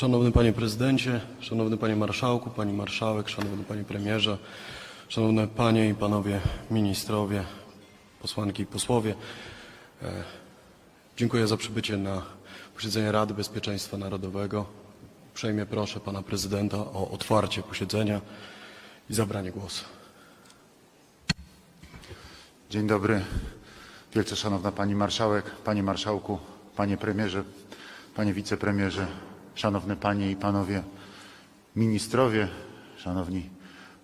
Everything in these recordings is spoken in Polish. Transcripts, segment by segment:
Szanowny Panie Prezydencie, Szanowny Panie Marszałku, Pani Marszałek, Szanowny Panie Premierze, Szanowne Panie i Panowie Ministrowie, Posłanki i Posłowie. e, Dziękuję za przybycie na posiedzenie Rady Bezpieczeństwa Narodowego. Uprzejmie proszę Pana Prezydenta o otwarcie posiedzenia i zabranie głosu. Dzień dobry. Wielce Szanowna Pani Marszałek, Panie Marszałku, Panie Premierze, Panie Wicepremierze, Szanowne Panie i Panowie Ministrowie, Szanowni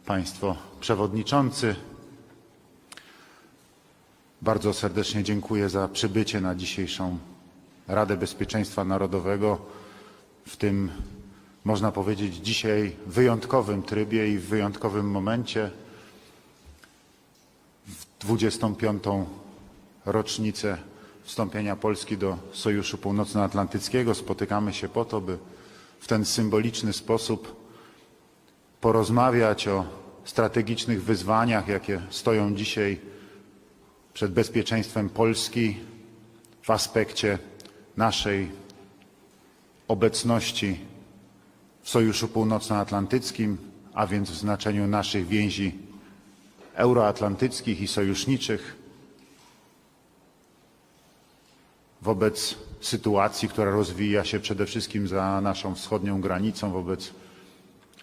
Państwo Przewodniczący. Bardzo serdecznie dziękuję za przybycie na dzisiejszą Radę Bezpieczeństwa Narodowego w tym, można powiedzieć, dzisiaj wyjątkowym trybie i w wyjątkowym momencie. 25. rocznicę wstąpienia Polski do Sojuszu Północnoatlantyckiego. Spotykamy się po to, by w ten symboliczny sposób porozmawiać o strategicznych wyzwaniach, jakie stoją dzisiaj przed bezpieczeństwem Polski w aspekcie naszej obecności w Sojuszu Północnoatlantyckim, a więc w znaczeniu naszych więzi euroatlantyckich i sojuszniczych wobec sytuacji, która rozwija się przede wszystkim za naszą wschodnią granicą, wobec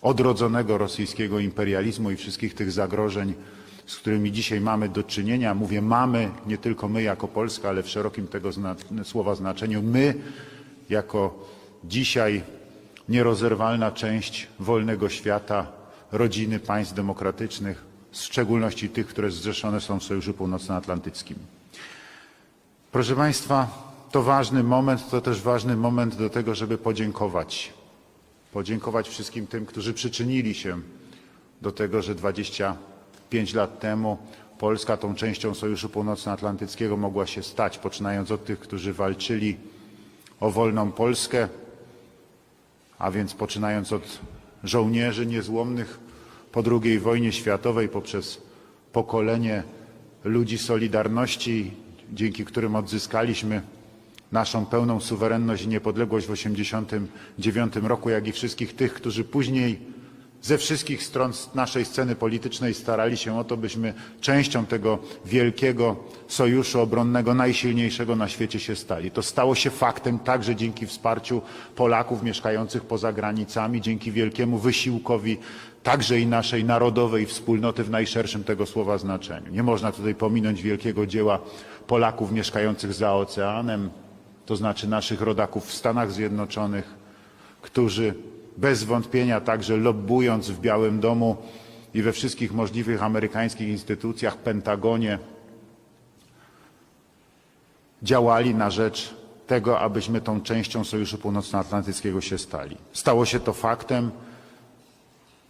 odrodzonego rosyjskiego imperializmu i wszystkich tych zagrożeń, z którymi dzisiaj mamy do czynienia. Mówię mamy, nie tylko my jako Polska, ale w szerokim tego zna słowa znaczeniu my jako dzisiaj nierozerwalna część wolnego świata, rodziny państw demokratycznych, w szczególności tych, które zrzeszone są w Sojuszu Północnoatlantyckim. Proszę Państwa, to ważny moment, to też ważny moment do tego, żeby podziękować. Podziękować wszystkim tym, którzy przyczynili się do tego, że 25 lat temu Polska tą częścią Sojuszu Północnoatlantyckiego mogła się stać, poczynając od tych, którzy walczyli o wolną Polskę, a więc poczynając od żołnierzy niezłomnych po II wojnie światowej poprzez pokolenie ludzi Solidarności, dzięki którym odzyskaliśmy naszą pełną suwerenność i niepodległość w 1989 roku, jak i wszystkich tych, którzy później ze wszystkich stron naszej sceny politycznej starali się o to, byśmy częścią tego wielkiego sojuszu obronnego, najsilniejszego na świecie się stali. To stało się faktem także dzięki wsparciu Polaków mieszkających poza granicami, dzięki wielkiemu wysiłkowi także i naszej narodowej wspólnoty w najszerszym tego słowa znaczeniu. Nie można tutaj pominąć wielkiego dzieła Polaków mieszkających za oceanem, to znaczy naszych rodaków w Stanach Zjednoczonych, którzy bez wątpienia także lobbując w Białym Domu i we wszystkich możliwych amerykańskich instytucjach, Pentagonie, działali na rzecz tego, abyśmy tą częścią Sojuszu Północnoatlantyckiego się stali. Stało się to faktem.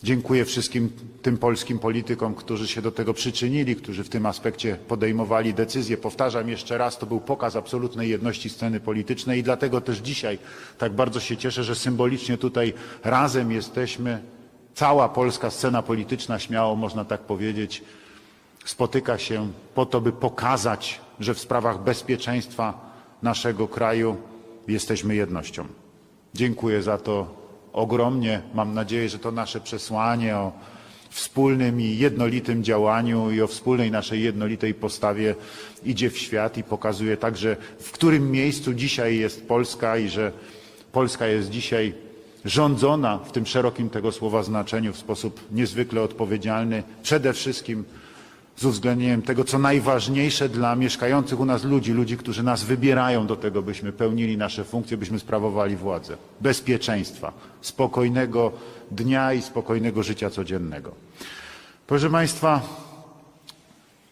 Dziękuję wszystkim tym polskim politykom, którzy się do tego przyczynili, którzy w tym aspekcie podejmowali decyzje. Powtarzam jeszcze raz, to był pokaz absolutnej jedności sceny politycznej i dlatego też dzisiaj tak bardzo się cieszę, że symbolicznie tutaj razem jesteśmy. Cała polska scena polityczna, śmiało można tak powiedzieć, spotyka się po to, by pokazać, że w sprawach bezpieczeństwa naszego kraju jesteśmy jednością. Dziękuję za to ogromnie. Mam nadzieję, że to nasze przesłanie o wspólnym i jednolitym działaniu i o wspólnej naszej jednolitej postawie idzie w świat i pokazuje także, w którym miejscu dzisiaj jest Polska i że Polska jest dzisiaj rządzona w tym szerokim tego słowa znaczeniu w sposób niezwykle odpowiedzialny, przede wszystkim z uwzględnieniem tego, co najważniejsze dla mieszkających u nas ludzi, ludzi, którzy nas wybierają do tego, byśmy pełnili nasze funkcje, byśmy sprawowali władzę. Bezpieczeństwa, spokojnego dnia i spokojnego życia codziennego. Proszę Państwa,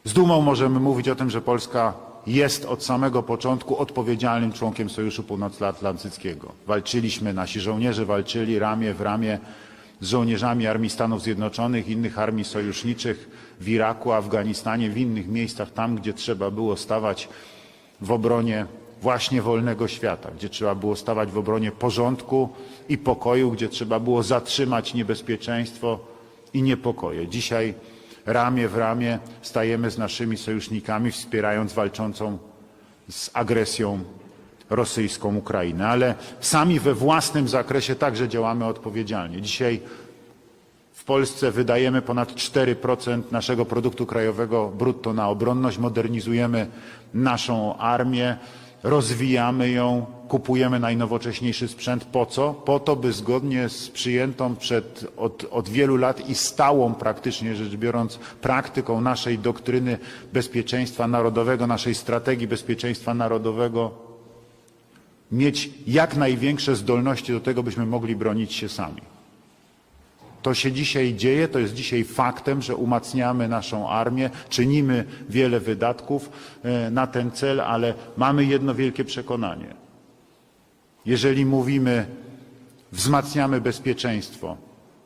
z dumą możemy mówić o tym, że Polska jest od samego początku odpowiedzialnym członkiem Sojuszu Północnoatlantyckiego. Walczyliśmy, nasi żołnierze walczyli ramię w ramię z żołnierzami Armii Stanów Zjednoczonych, innych armii sojuszniczych w Iraku, Afganistanie, w innych miejscach, tam gdzie trzeba było stawać w obronie właśnie wolnego świata, gdzie trzeba było stawać w obronie porządku i pokoju, gdzie trzeba było zatrzymać niebezpieczeństwo i niepokoje. Dzisiaj ramię w ramię stajemy z naszymi sojusznikami, wspierając walczącą z agresją rosyjską Ukrainę, ale sami we własnym zakresie także działamy odpowiedzialnie. Dzisiaj w Polsce wydajemy ponad 4% naszego produktu krajowego brutto na obronność, modernizujemy naszą armię, rozwijamy ją, kupujemy najnowocześniejszy sprzęt. Po co? Po to, by zgodnie z przyjętą przed, od, od wielu lat i stałą praktycznie rzecz biorąc praktyką naszej doktryny bezpieczeństwa narodowego, naszej strategii bezpieczeństwa narodowego, mieć jak największe zdolności do tego, byśmy mogli bronić się sami. To się dzisiaj dzieje, to jest dzisiaj faktem, że umacniamy naszą armię, czynimy wiele wydatków e, na ten cel, ale mamy jedno wielkie przekonanie. Jeżeli mówimy, wzmacniamy bezpieczeństwo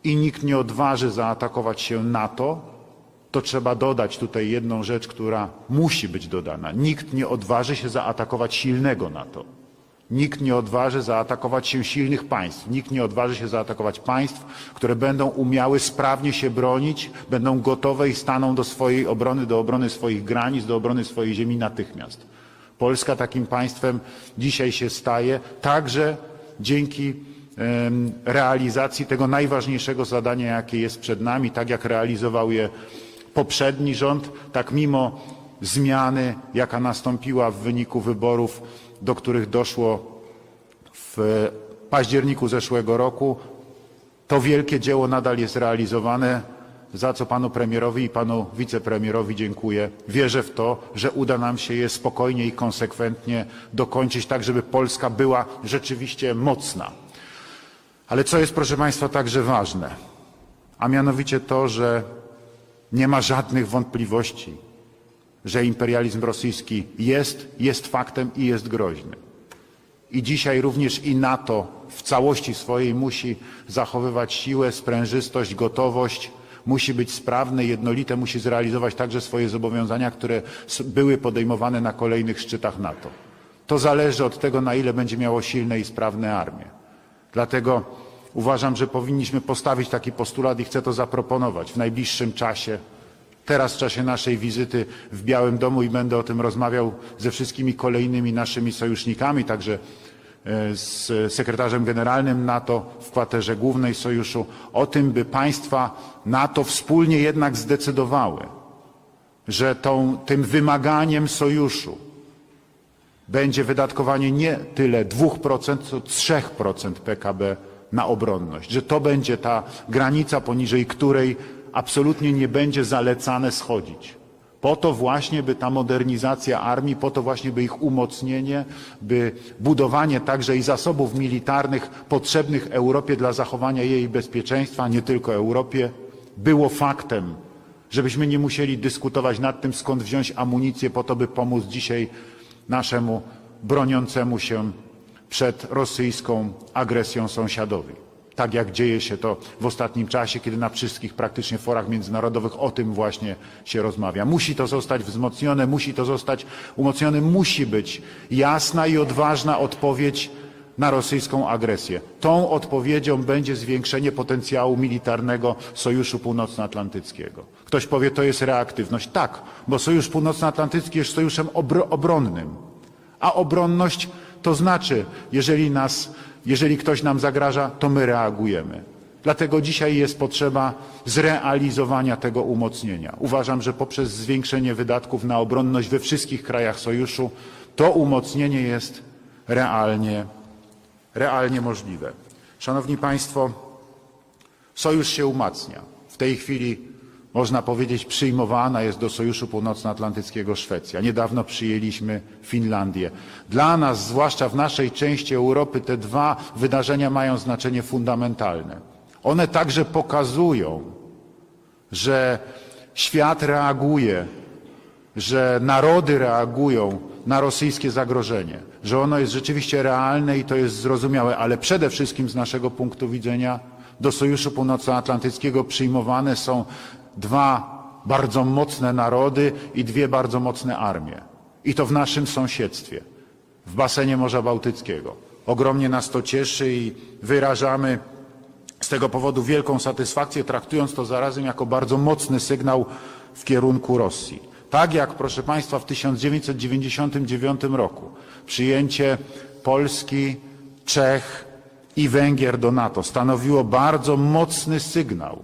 i nikt nie odważy zaatakować się NATO, to trzeba dodać tutaj jedną rzecz, która musi być dodana. Nikt nie odważy się zaatakować silnego NATO. Nikt nie odważy zaatakować się silnych państw. Nikt nie odważy się zaatakować państw, które będą umiały sprawnie się bronić, będą gotowe i staną do swojej obrony, do obrony swoich granic, do obrony swojej ziemi natychmiast. Polska takim państwem dzisiaj się staje, także dzięki realizacji tego najważniejszego zadania, jakie jest przed nami, tak jak realizował je poprzedni rząd, tak mimo zmiany, jaka nastąpiła w wyniku wyborów, do których doszło w październiku zeszłego roku, to wielkie dzieło nadal jest realizowane, za co panu premierowi i panu wicepremierowi dziękuję. Wierzę w to, że uda nam się je spokojnie i konsekwentnie dokończyć, tak żeby Polska była rzeczywiście mocna. Ale co jest, proszę państwa, także ważne, a mianowicie to, że nie ma żadnych wątpliwości, że imperializm rosyjski jest, jest faktem i jest groźny. I dzisiaj również i NATO w całości swojej musi zachowywać siłę, sprężystość, gotowość, musi być sprawne, jednolite, musi zrealizować także swoje zobowiązania, które były podejmowane na kolejnych szczytach NATO. To zależy od tego, na ile będzie miało silne i sprawne armie. Dlatego uważam, że powinniśmy postawić taki postulat i chcę to zaproponować w najbliższym czasie teraz w czasie naszej wizyty w Białym Domu i będę o tym rozmawiał ze wszystkimi kolejnymi naszymi sojusznikami, także e, z sekretarzem generalnym NATO w kwaterze głównej sojuszu, o tym, by państwa NATO wspólnie jednak zdecydowały, że tą, tym wymaganiem sojuszu będzie wydatkowanie nie tyle 2%, co 3% PKB na obronność, że to będzie ta granica, poniżej której absolutnie nie będzie zalecane schodzić. Po to właśnie, by ta modernizacja armii, po to właśnie, by ich umocnienie, by budowanie także i zasobów militarnych potrzebnych Europie dla zachowania jej bezpieczeństwa, nie tylko Europie, było faktem, żebyśmy nie musieli dyskutować nad tym, skąd wziąć amunicję po to, by pomóc dzisiaj naszemu broniącemu się przed rosyjską agresją sąsiadowi. Tak jak dzieje się to w ostatnim czasie, kiedy na wszystkich praktycznie forach międzynarodowych o tym właśnie się rozmawia. Musi to zostać wzmocnione, musi to zostać umocnione, musi być jasna i odważna odpowiedź na rosyjską agresję. Tą odpowiedzią będzie zwiększenie potencjału militarnego Sojuszu Północnoatlantyckiego. Ktoś powie, to jest reaktywność. Tak, bo Sojusz Północnoatlantycki jest sojuszem obro- obronnym. A obronność to znaczy, jeżeli, nas, jeżeli ktoś nam zagraża, to my reagujemy. Dlatego dzisiaj jest potrzeba zrealizowania tego umocnienia. Uważam, że poprzez zwiększenie wydatków na obronność we wszystkich krajach sojuszu to umocnienie jest realnie, realnie możliwe. Szanowni Państwo, sojusz się umacnia. W tej chwili można powiedzieć przyjmowana jest do Sojuszu Północnoatlantyckiego Szwecja. Niedawno przyjęliśmy Finlandię. Dla nas, zwłaszcza w naszej części Europy, te dwa wydarzenia mają znaczenie fundamentalne. One także pokazują, że świat reaguje, że narody reagują na rosyjskie zagrożenie, że ono jest rzeczywiście realne i to jest zrozumiałe, ale przede wszystkim z naszego punktu widzenia do Sojuszu Północnoatlantyckiego przyjmowane są dwa bardzo mocne narody i dwie bardzo mocne armie. I to w naszym sąsiedztwie, w basenie Morza Bałtyckiego. Ogromnie nas to cieszy i wyrażamy z tego powodu wielką satysfakcję, traktując to zarazem jako bardzo mocny sygnał w kierunku Rosji. Tak jak, proszę Państwa, w 1999 roku przyjęcie Polski, Czech i Węgier do NATO stanowiło bardzo mocny sygnał,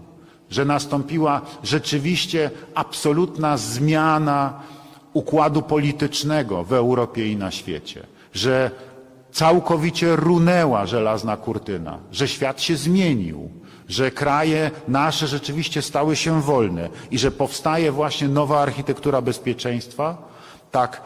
że nastąpiła rzeczywiście absolutna zmiana układu politycznego w Europie i na świecie, że całkowicie runęła żelazna kurtyna, że świat się zmienił, że kraje nasze rzeczywiście stały się wolne i że powstaje właśnie nowa architektura bezpieczeństwa, tak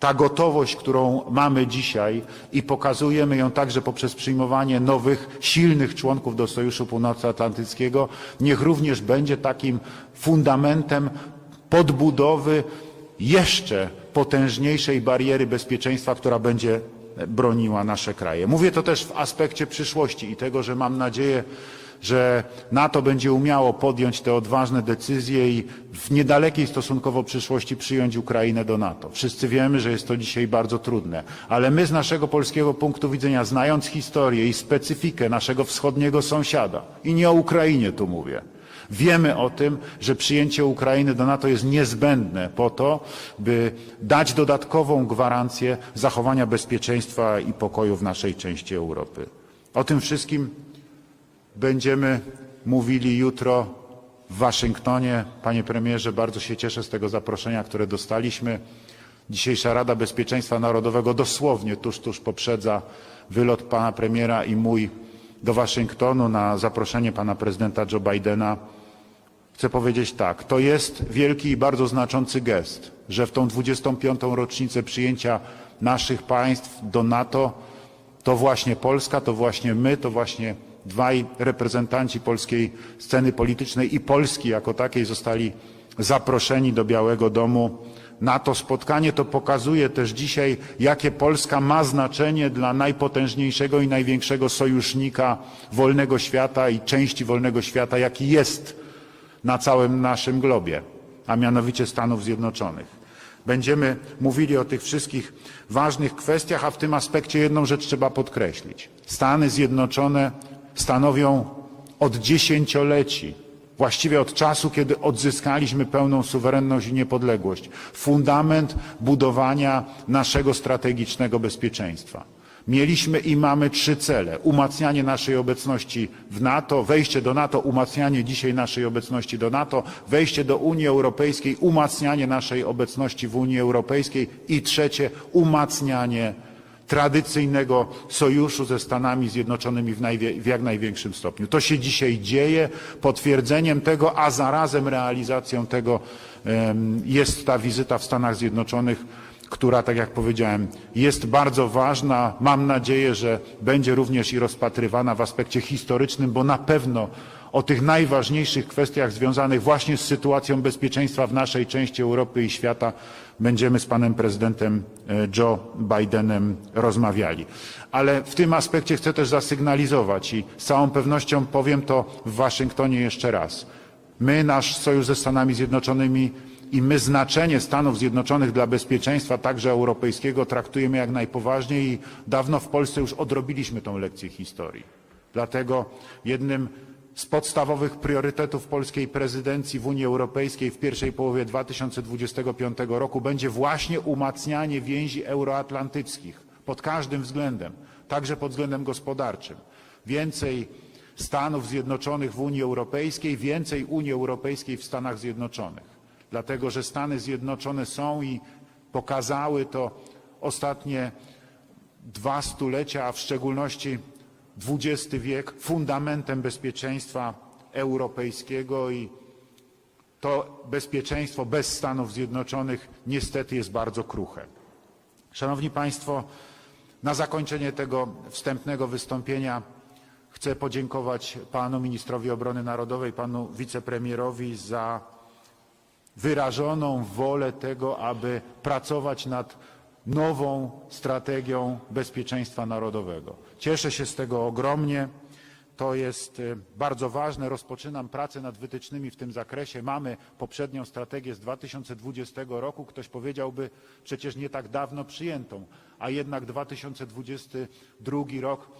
ta gotowość, którą mamy dzisiaj i pokazujemy ją także poprzez przyjmowanie nowych, silnych członków do Sojuszu Północnoatlantyckiego, niech również będzie takim fundamentem podbudowy jeszcze potężniejszej bariery bezpieczeństwa, która będzie broniła nasze kraje. Mówię to też w aspekcie przyszłości i tego, że mam nadzieję, że NATO będzie umiało podjąć te odważne decyzje i w niedalekiej stosunkowo przyszłości przyjąć Ukrainę do NATO. Wszyscy wiemy, że jest to dzisiaj bardzo trudne, ale my z naszego polskiego punktu widzenia, znając historię i specyfikę naszego wschodniego sąsiada, i nie o Ukrainie tu mówię, Wiemy o tym, że przyjęcie Ukrainy do NATO jest niezbędne po to, by dać dodatkową gwarancję zachowania bezpieczeństwa i pokoju w naszej części Europy. O tym wszystkim będziemy mówili jutro w Waszyngtonie. Panie premierze, bardzo się cieszę z tego zaproszenia, które dostaliśmy. Dzisiejsza Rada Bezpieczeństwa Narodowego dosłownie tuż, tuż poprzedza wylot pana premiera i mój do Waszyngtonu na zaproszenie pana prezydenta Joe Bidena. Chcę powiedzieć tak, to jest wielki i bardzo znaczący gest, że w tą 25. rocznicę przyjęcia naszych państw do NATO to właśnie Polska, to właśnie my, to właśnie dwaj reprezentanci polskiej sceny politycznej i Polski jako takiej zostali zaproszeni do Białego Domu na to spotkanie. To pokazuje też dzisiaj, jakie Polska ma znaczenie dla najpotężniejszego i największego sojusznika wolnego świata i części wolnego świata, jaki jest na całym naszym globie, a mianowicie Stanów Zjednoczonych. Będziemy mówili o tych wszystkich ważnych kwestiach, a w tym aspekcie jedną rzecz trzeba podkreślić. Stany Zjednoczone stanowią od dziesięcioleci, właściwie od czasu, kiedy odzyskaliśmy pełną suwerenność i niepodległość, fundament budowania naszego strategicznego bezpieczeństwa. Mieliśmy i mamy trzy cele. Umacnianie naszej obecności w NATO, wejście do NATO, umacnianie dzisiaj naszej obecności do NATO, wejście do Unii Europejskiej, umacnianie naszej obecności w Unii Europejskiej i trzecie, umacnianie tradycyjnego sojuszu ze Stanami Zjednoczonymi w, w jak największym stopniu. To się dzisiaj dzieje. Potwierdzeniem tego, a zarazem realizacją tego jest ta wizyta w Stanach Zjednoczonych która, tak jak powiedziałem, jest bardzo ważna. Mam nadzieję, że będzie również i rozpatrywana w aspekcie historycznym, bo na pewno o tych najważniejszych kwestiach związanych właśnie z sytuacją bezpieczeństwa w naszej części Europy i świata będziemy z panem prezydentem e, Joe Bidenem rozmawiali. Ale w tym aspekcie chcę też zasygnalizować i z całą pewnością powiem to w Waszyngtonie jeszcze raz. My, nasz sojusz ze Stanami Zjednoczonymi i my znaczenie Stanów Zjednoczonych dla bezpieczeństwa także europejskiego traktujemy jak najpoważniej i dawno w Polsce już odrobiliśmy tą lekcję historii. Dlatego jednym z podstawowych priorytetów polskiej prezydencji w Unii Europejskiej w pierwszej połowie 2025 roku będzie właśnie umacnianie więzi euroatlantyckich pod każdym względem, także pod względem gospodarczym. Więcej Stanów Zjednoczonych w Unii Europejskiej, więcej Unii Europejskiej w Stanach Zjednoczonych dlatego że Stany Zjednoczone są i pokazały to ostatnie dwa stulecia, a w szczególności XX wiek, fundamentem bezpieczeństwa europejskiego i to bezpieczeństwo bez Stanów Zjednoczonych niestety jest bardzo kruche. Szanowni Państwo, na zakończenie tego wstępnego wystąpienia chcę podziękować panu ministrowi obrony narodowej, panu wicepremierowi za wyrażoną wolę tego, aby pracować nad nową strategią bezpieczeństwa narodowego. Cieszę się z tego ogromnie. To jest e, bardzo ważne. Rozpoczynam pracę nad wytycznymi w tym zakresie. Mamy poprzednią strategię z 2020 roku. Ktoś powiedziałby przecież nie tak dawno przyjętą, a jednak 2022 rok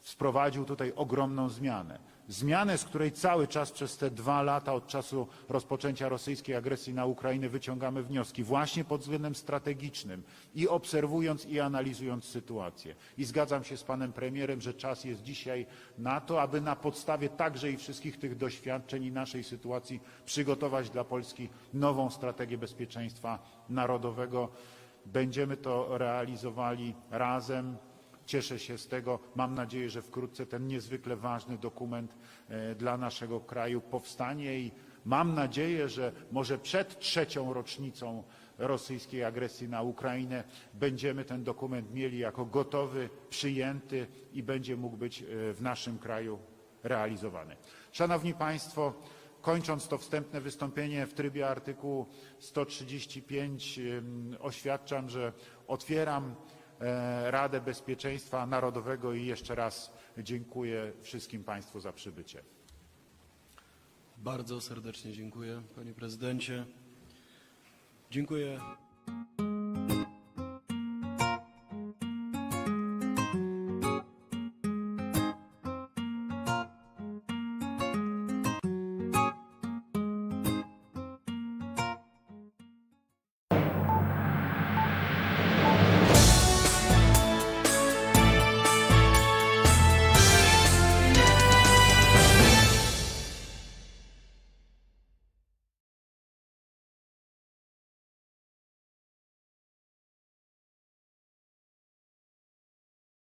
wprowadził tutaj ogromną zmianę. Zmianę, z której cały czas przez te dwa lata od czasu rozpoczęcia rosyjskiej agresji na Ukrainę wyciągamy wnioski właśnie pod względem strategicznym i obserwując i analizując sytuację. I zgadzam się z panem premierem, że czas jest dzisiaj na to, aby na podstawie także i wszystkich tych doświadczeń i naszej sytuacji przygotować dla Polski nową strategię bezpieczeństwa narodowego. Będziemy to realizowali razem. Cieszę się z tego. Mam nadzieję, że wkrótce ten niezwykle ważny dokument e, dla naszego kraju powstanie i mam nadzieję, że może przed trzecią rocznicą rosyjskiej agresji na Ukrainę będziemy ten dokument mieli jako gotowy, przyjęty i będzie mógł być e, w naszym kraju realizowany. Szanowni Państwo, Kończąc to wstępne wystąpienie w trybie artykułu 135 ym, oświadczam, że otwieram Radę Bezpieczeństwa Narodowego i jeszcze raz dziękuję wszystkim Państwu za przybycie. Bardzo serdecznie dziękuję, panie prezydencie. Dziękuję